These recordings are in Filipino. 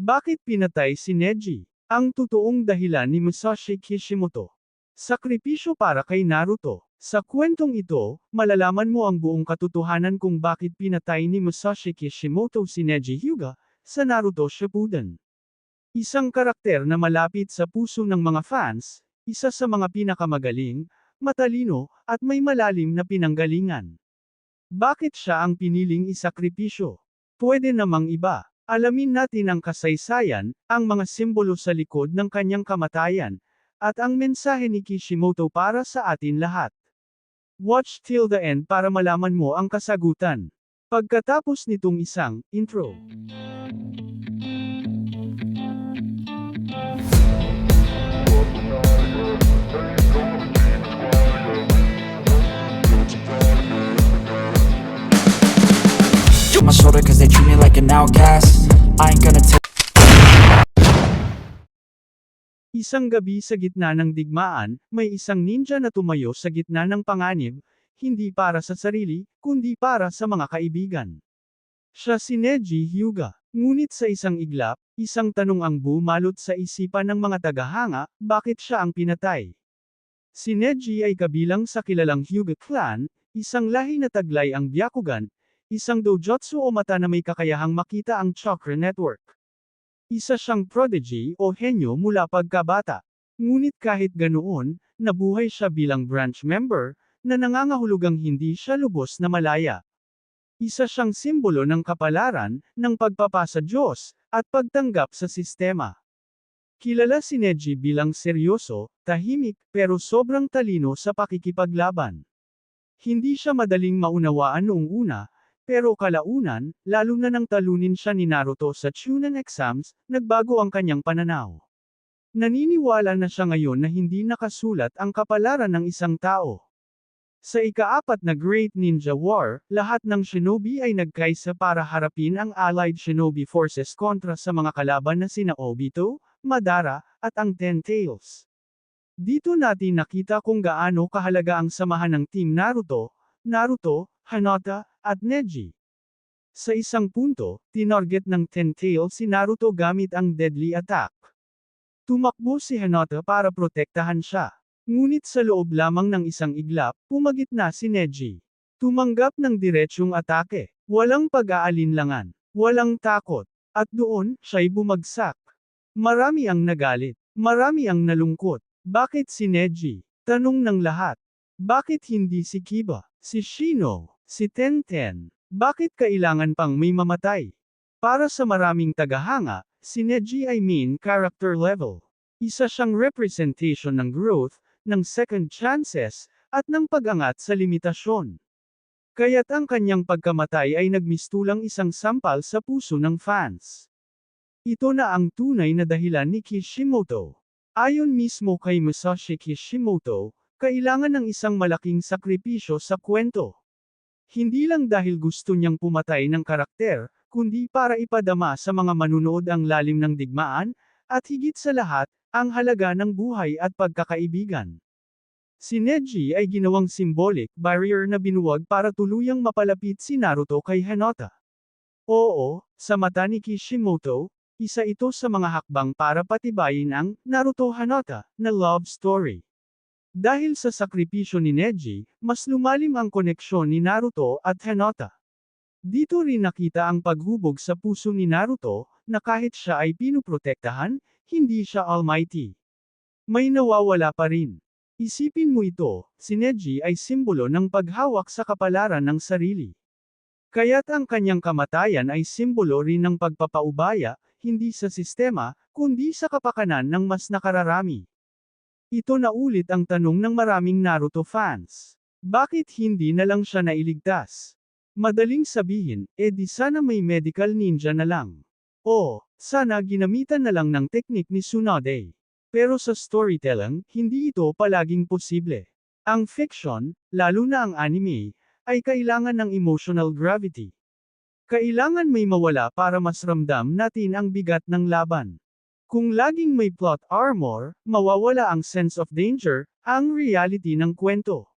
Bakit pinatay si Neji? Ang totoong dahilan ni Musashi Kishimoto. Sakripisyo para kay Naruto. Sa kwentong ito, malalaman mo ang buong katotohanan kung bakit pinatay ni Musashi Kishimoto si Neji Hyuga, sa Naruto Shippuden. Isang karakter na malapit sa puso ng mga fans, isa sa mga pinakamagaling, matalino, at may malalim na pinanggalingan. Bakit siya ang piniling isakripisyo? Pwede namang iba. Alamin natin ang kasaysayan, ang mga simbolo sa likod ng kanyang kamatayan, at ang mensahe ni Kishimoto para sa atin lahat. Watch till the end para malaman mo ang kasagutan. Pagkatapos nitong isang intro. My shoulder cause they treat me like an outcast I ain't gonna take Isang gabi sa gitna ng digmaan, may isang ninja na tumayo sa gitna ng panganib, hindi para sa sarili, kundi para sa mga kaibigan. Siya si Neji Hyuga. Ngunit sa isang iglap, isang tanong ang bumalot sa isipan ng mga tagahanga, bakit siya ang pinatay? Si Neji ay kabilang sa kilalang Hyuga clan, isang lahi na taglay ang Byakugan, isang dojutsu o mata na may kakayahang makita ang chakra network. Isa siyang prodigy o henyo mula pagkabata. Ngunit kahit ganoon, nabuhay siya bilang branch member, na nangangahulugang hindi siya lubos na malaya. Isa siyang simbolo ng kapalaran, ng pagpapasa Diyos, at pagtanggap sa sistema. Kilala si Neji bilang seryoso, tahimik, pero sobrang talino sa pakikipaglaban. Hindi siya madaling maunawaan noong una, pero kalaunan, lalo na nang talunin siya ni Naruto sa Chunin exams, nagbago ang kanyang pananaw. Naniniwala na siya ngayon na hindi nakasulat ang kapalaran ng isang tao. Sa ikaapat na Great Ninja War, lahat ng shinobi ay nagkaisa para harapin ang Allied Shinobi Forces kontra sa mga kalaban na sina Obito, Madara, at ang Ten Tails. Dito natin nakita kung gaano kahalaga ang samahan ng Team Naruto, Naruto, Hanata, at Neji. Sa isang punto, tinarget ng Ten Tails si Naruto gamit ang deadly attack. Tumakbo si Hanata para protektahan siya. Ngunit sa loob lamang ng isang iglap, pumagit na si Neji. Tumanggap ng diretsyong atake. Walang pag-aalinlangan. Walang takot. At doon, siya'y bumagsak. Marami ang nagalit. Marami ang nalungkot. Bakit si Neji? Tanong ng lahat. Bakit hindi si Kiba? Si Shino? Si Tenten? Bakit kailangan pang may mamatay? Para sa maraming tagahanga, si Neji ay main character level. Isa siyang representation ng growth, ng second chances, at ng pag-angat sa limitasyon. Kaya't ang kanyang pagkamatay ay nagmistulang isang sampal sa puso ng fans. Ito na ang tunay na dahilan ni Kishimoto. Ayon mismo kay Musashi Kishimoto, kailangan ng isang malaking sakripisyo sa kwento. Hindi lang dahil gusto niyang pumatay ng karakter, kundi para ipadama sa mga manunood ang lalim ng digmaan, at higit sa lahat, ang halaga ng buhay at pagkakaibigan. Si Neji ay ginawang symbolic barrier na binuwag para tuluyang mapalapit si Naruto kay Hinata. Oo, sa mata ni Kishimoto, isa ito sa mga hakbang para patibayin ang Naruto Hinata na love story. Dahil sa sakripisyo ni Neji, mas lumalim ang koneksyon ni Naruto at Hinata. Dito rin nakita ang paghubog sa puso ni Naruto, na kahit siya ay pinuprotektahan, hindi siya almighty. May nawawala pa rin. Isipin mo ito, si Neji ay simbolo ng paghawak sa kapalaran ng sarili. Kaya't ang kanyang kamatayan ay simbolo rin ng pagpapaubaya, hindi sa sistema, kundi sa kapakanan ng mas nakararami. Ito na ulit ang tanong ng maraming Naruto fans. Bakit hindi na lang siya nailigtas? Madaling sabihin, eh di sana may medical ninja na lang. O, sana ginamitan na lang ng teknik ni Tsunade. Pero sa storytelling, hindi ito palaging posible. Ang fiction, lalo na ang anime, ay kailangan ng emotional gravity. Kailangan may mawala para mas ramdam natin ang bigat ng laban. Kung laging may plot armor, mawawala ang sense of danger, ang reality ng kwento.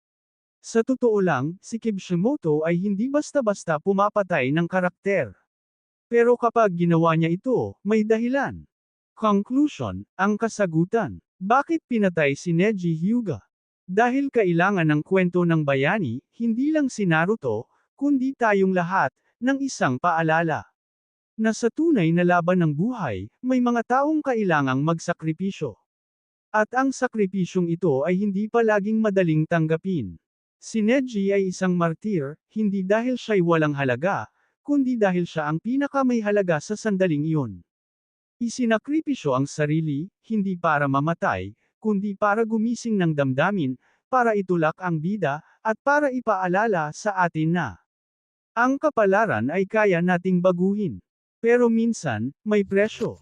Sa totoo lang, si Kishimoto ay hindi basta-basta pumapatay ng karakter. Pero kapag ginawa niya ito, may dahilan. Conclusion, ang kasagutan. Bakit pinatay si Neji Hyuga? Dahil kailangan ng kwento ng bayani, hindi lang si Naruto, kundi tayong lahat, ng isang paalala. Na sa tunay na laban ng buhay, may mga taong kailangang magsakripisyo. At ang sakripisyong ito ay hindi palaging madaling tanggapin. Si Neji ay isang martir, hindi dahil siya'y walang halaga, kundi dahil siya ang pinakamay halaga sa sandaling iyon. Isinakripisyo ang sarili, hindi para mamatay, kundi para gumising ng damdamin, para itulak ang bida, at para ipaalala sa atin na ang kapalaran ay kaya nating baguhin. Pero minsan, may presyo.